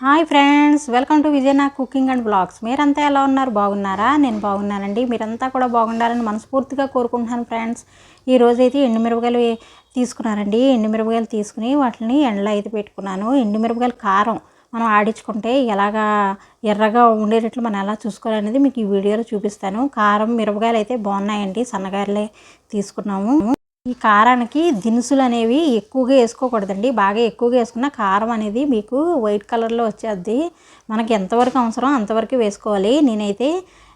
Hi friends welcome to Vijayana cooking and blogs. మీరంతా ఎలా ఉన్నారు? బాగున్నారా? నేను బాగున్నానండి. మీరంతా కూడా బాగుండాలని మనస్ఫూర్తిగా కోరుకుంటున్నాను ఫ్రెండ్స్. ఈరోజు అయితే ఎండు ఎండుమిరపకాయలు తీసుకున్నారండి. ఎండుమిరపకాయలు తీసుకుని వాటిని ఎండలో అయితే పెట్టుకున్నాను. ఎండుమిరపకాయలు కారం మనం ఆడించుకుంటే ఎలాగా ఎర్రగా ఉండేటట్లు మనం ఎలా చూసుకోవాలనేది మీకు ఈ వీడియోలో చూపిస్తాను. కారం మిరపకాయలు అయితే బాగున్నాయండి. సన్నగాయలే తీసుకున్నాము. ఈ కారానికి దినుసులు అనేవి ఎక్కువగా వేసుకోకూడదండి. బాగా ఎక్కువగా వేసుకున్న కారం అనేది మీకు వైట్ కలర్లో వచ్చేది మనకి ఎంతవరకు అవసరం అంతవరకు వేసుకోవాలి. నేనైతే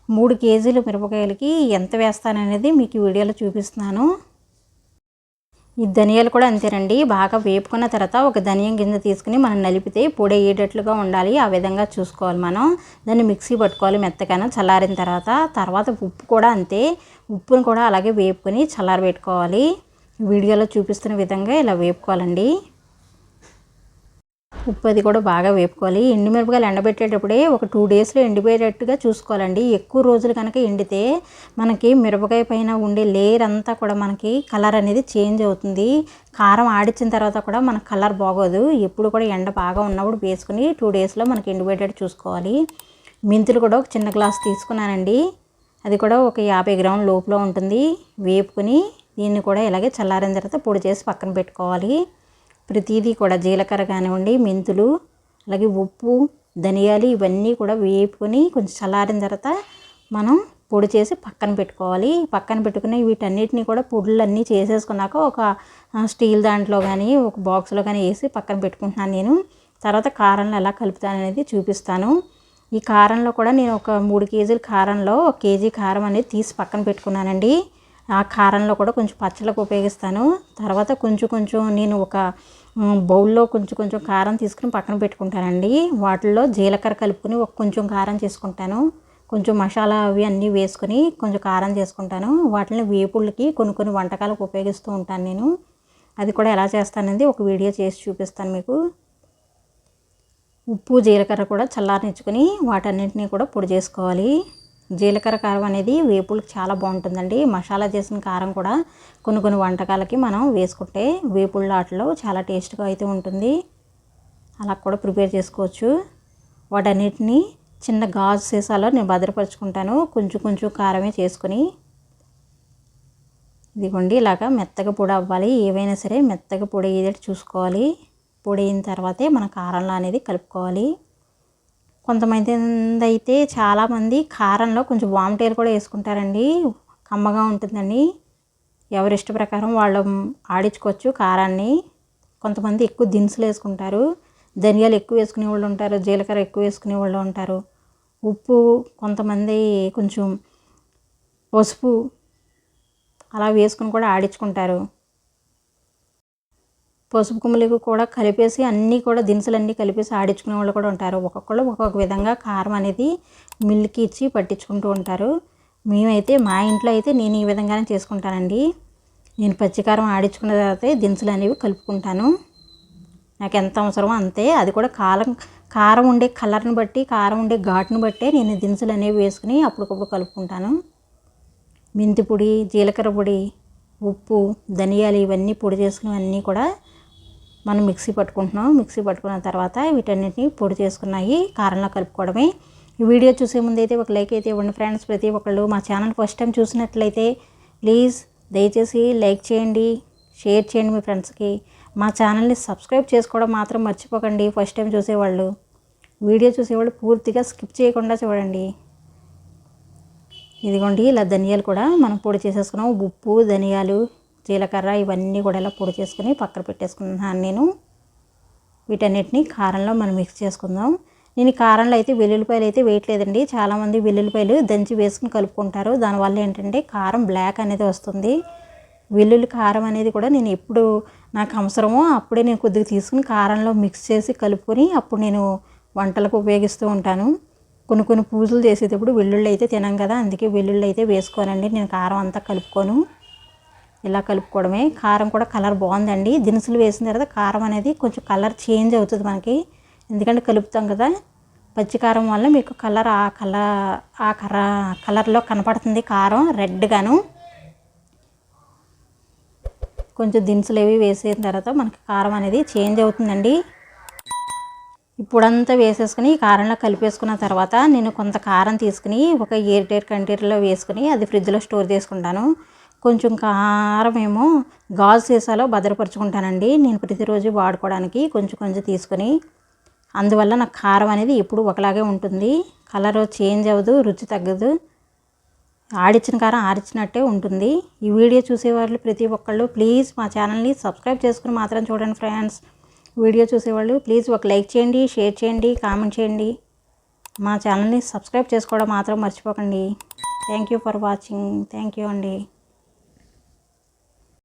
మూడు కేజీలు మిరపకాయలకి ఎంత వేస్తాననేది మీకు వీడియోలో చూపిస్తున్నాను. ఈ ధనియాలు కూడా అంతేనండి. బాగా వేపుకున్న తర్వాత ఒక ధనియం గింజ తీసుకుని మనం నలిపితే పొడి అయ్యేటట్లుగా ఉండాలి. ఆ విధంగా చూసుకోవాలి మనం. దాన్ని మిక్సీ పట్టుకోవాలి మెత్తగానే చల్లారిన తర్వాత. తర్వాత ఉప్పు కూడా అంతే. ఉప్పును కూడా అలాగే వేపుకొని చల్లారబెట్టుకోవాలి. వీడియోలో చూపిస్తున్న విధంగా ఇలా వేపుకోవాలండి. ఉప్పు అది కూడా బాగా వేపుకోవాలి. ఎండుమిరపకాయలు ఎండబెట్టేటప్పుడే ఒక టూ డేస్లో ఎండిపోయేటట్టుగా చూసుకోవాలండి. ఎక్కువ రోజులు కనుక ఎండితే మనకి మిరపకాయ పైన ఉండే లేయర్ అంతా కూడా మనకి కలర్ అనేది చేంజ్ అవుతుంది. కారం ఆడిచ్చిన తర్వాత కూడా మనకు కలర్ బాగోదు. ఎప్పుడు కూడా ఎండ బాగా ఉన్నప్పుడు వేసుకుని టూ డేస్లో మనకి ఎండిపోయేటట్టు చూసుకోవాలి. మెంతులు కూడా ఒక చిన్న గ్లాస్ తీసుకున్నానండి. అది కూడా ఒక యాభై గ్రాముల లోపల ఉంటుంది. వేపుకొని దీన్ని కూడా ఇలాగే చల్లారిన తర్వాత పొడి చేసి పక్కన పెట్టుకోవాలి. ప్రతిదీ కూడా జీలకర్ర కానివ్వండి మెంతులు అలాగే ఉప్పు ధనియాలు ఇవన్నీ కూడా వేపుకొని కొంచెం చల్లారిన తర్వాత మనం పొడి చేసి పక్కన పెట్టుకోవాలి. పక్కన పెట్టుకుని వీటన్నిటిని కూడా పొడులన్నీ చేసేసుకున్నాక ఒక స్టీల్ దాంట్లో కానీ ఒక బాక్స్లో కానీ వేసి పక్కన పెట్టుకుంటున్నాను నేను. తర్వాత కారంలో ఎలా కలుపుతాను అనేది చూపిస్తాను. ఈ కారంలో కూడా నేను ఒక మూడు కేజీల కారంలో ఒక కేజీ కారం అనేది తీసి పక్కన పెట్టుకున్నానండి. ఆ కారంలో కూడా కొంచెం పచ్చళ్ళకు ఉపయోగిస్తాను. తర్వాత కొంచెం కొంచెం నేను ఒక బౌల్లో కొంచెం కొంచెం కారం తీసుకుని పక్కన పెట్టుకుంటానండి. వాటిల్లో జీలకర్ర కలుపుకొని ఒక కొంచెం కారం చేసుకుంటాను. కొంచెం మసాలా అవి అన్నీ వేసుకొని కొంచెం కారం చేసుకుంటాను. వాటిని వేపుళ్ళకి కొన్ని కొన్ని వంటకాలకు ఉపయోగిస్తూ ఉంటాను నేను. అది కూడా ఎలా చేస్తాననేది ఒక వీడియో చేసి చూపిస్తాను మీకు. ఉప్పు జీలకర్ర కూడా చల్లారనిచ్చుకొని వాటన్నింటినీ కూడా పొడి చేసుకోవాలి. జీలకర్ర కారం అనేది వేపులకు చాలా బాగుంటుందండి. మసాలా చేసిన కారం కూడా కొన్ని కొన్ని వంటకాలకి మనం వేసుకుంటే వేపుళ్ళ ఆటలో చాలా టేస్ట్గా అయితే ఉంటుంది. అలా కూడా ప్రిపేర్ చేసుకోవచ్చు. వాటన్నిటిని చిన్న గాజు సీసాలో నేను భద్రపరుచుకుంటాను. కొంచెం కొంచెం కారమే చేసుకొని ఇదిగోండి ఇలాగా మెత్తగా పొడి అవ్వాలి. ఏవైనా సరే మెత్తగా పొడి అయ్యేటట్టు చూసుకోవాలి. పొడి అయిన తర్వాతే మన కారంలో అనేది కలుపుకోవాలి. కొంతమంది అయితే చాలామంది కారంలో కొంచెం వామిటేలు కూడా వేసుకుంటారండి. కమ్మగా ఉంటుందని. ఎవరి ఇష్ట ప్రకారం వాళ్ళు ఆడించుకోవచ్చు కారాన్ని. కొంతమంది ఎక్కువ దినుసులు వేసుకుంటారు. ధనియాలు ఎక్కువ వేసుకునే వాళ్ళు ఉంటారు. జీలకర్ర ఎక్కువ వేసుకునే వాళ్ళు ఉంటారు. ఉప్పు కొంతమంది కొంచెం పసుపు అలా వేసుకుని కూడా ఆడించుకుంటారు. పసుపు కుమ్మలికి కూడా కలిపేసి అన్నీ కూడా దినుసులన్నీ కలిపేసి ఆడించుకునే వాళ్ళు కూడా ఉంటారు. ఒక్కొక్కళ్ళు ఒక్కొక్క విధంగా కారం అనేది మిల్లుకి ఇచ్చి పట్టించుకుంటూ ఉంటారు. మేమైతే మా ఇంట్లో అయితే నేను ఈ విధంగానే చేసుకుంటానండి. నేను పచ్చికారం ఆడించుకున్న తర్వాత దినుసులు అనేవి కలుపుకుంటాను. నాకు ఎంత అవసరమో అంతే. అది కూడా కారం కారం ఉండే కలర్ని బట్టి కారం ఉండే ఘాటుని బట్టే నేను దినుసులు అనేవి వేసుకుని అప్పటికప్పుడు కలుపుకుంటాను. మెంతి పొడి జీలకర్ర పొడి ఉప్పు ధనియాలు ఇవన్నీ పొడి చేసుకుని అన్నీ కూడా మనం మిక్సీ పట్టుకుంటున్నాం. మిక్సీ పట్టుకున్న తర్వాత వీటన్నిటిని పొడి చేసుకున్నాయి. కారంలో కలుపుకోవడమే. ఈ వీడియో చూసే ముందు అయితే ఒక లైక్ అయితే ఇవ్వండి ఫ్రెండ్స్. ప్రతి ఒక్కళ్ళు మా ఛానల్ ఫస్ట్ టైం చూసినట్లయితే ప్లీజ్ దయచేసి లైక్ చేయండి షేర్ చేయండి మీ ఫ్రెండ్స్కి. మా ఛానల్ని సబ్స్క్రైబ్ చేసుకోవడం మాత్రం మర్చిపోకండి. ఫస్ట్ టైం చూసేవాళ్ళు వీడియో చూసేవాళ్ళు పూర్తిగా స్కిప్ చేయకుండా చూడండి. ఇదిగోండి ఇలా ధనియాలు కూడా మనం పొడి చేసేసుకున్నాం. ఉప్పు ధనియాలు జీలకర్ర ఇవన్నీ కూడా ఇలా పొడి చేసుకుని పక్కన పెట్టేసుకున్నాను నేను. వీటన్నిటిని కారంలో మనం మిక్స్ చేసుకుందాం. నేను కారంలో అయితే వెల్లుల్లిపాయలు అయితే వేయట్లేదండి. చాలామంది వెల్లుల్లిపాయలు దంచి వేసుకుని కలుపుకుంటారు. దానివల్ల ఏంటంటే కారం బ్లాక్ అనేది వస్తుంది. వెల్లుల్లి కారం అనేది కూడా నేను ఎప్పుడు నాకు అవసరమో అప్పుడే నేను కొద్దిగా తీసుకుని కారంలో మిక్స్ చేసి కలుపుకొని అప్పుడు నేను వంటలకు ఉపయోగిస్తూ ఉంటాను. కొన్ని కొన్ని పూజలు చేసేటప్పుడు వెల్లుల్లి అయితే తినం కదా అందుకే వెల్లుల్లి అయితే వేసుకోనండి. నేను కారం అంతా కలుపుకోను. ఇలా కలుపుకోవడమే. కారం కూడా కలర్ బాగుందండి. దినుసులు వేసిన తర్వాత కారం అనేది కొంచెం కలర్ చేంజ్ అవుతుంది మనకి. ఎందుకంటే కలుపుతాం కదా. పచ్చికారం వల్ల మీకు కలర్ ఆ కలర్ ఆ కర కలర్లో కనపడుతుంది కారం రెడ్గాను. కొంచెం దినుసులు అవి వేసిన తర్వాత మనకి కారం అనేది చేంజ్ అవుతుందండి. ఇప్పుడంతా వేసేసుకుని ఈ కారంలో కలిపేసుకున్న తర్వాత నేను కొంత కారం తీసుకుని ఒక ఎయిర్ టైర్ కంటైనర్లో వేసుకుని అది ఫ్రిడ్జ్లో స్టోర్ చేసుకుంటాను. కొంచెం కారం ఏమో గాజు సీసాలో భద్రపరుచుకుంటానండి. నేను ప్రతిరోజు వాడుకోవడానికి కొంచెం కొంచెం తీసుకుని అందువల్ల నాకు కారం అనేది ఎప్పుడు ఒకలాగే ఉంటుంది. కలర్ చేంజ్ అవ్వదు రుచి తగ్గదు. ఆడిచ్చిన కారం ఆడిచ్చినట్టే ఉంటుంది. ఈ వీడియో చూసేవాళ్ళు ప్రతి ఒక్కళ్ళు ప్లీజ్ మా ఛానల్ని సబ్స్క్రైబ్ చేసుకుని మాత్రం చూడండి ఫ్రెండ్స్. వీడియో చూసేవాళ్ళు ప్లీజ్ ఒక లైక్ చేయండి షేర్ చేయండి కామెంట్ చేయండి. మా ఛానల్ని సబ్స్క్రైబ్ చేసుకోవడం మాత్రం మర్చిపోకండి. Thank you for watching. Thank you అండి.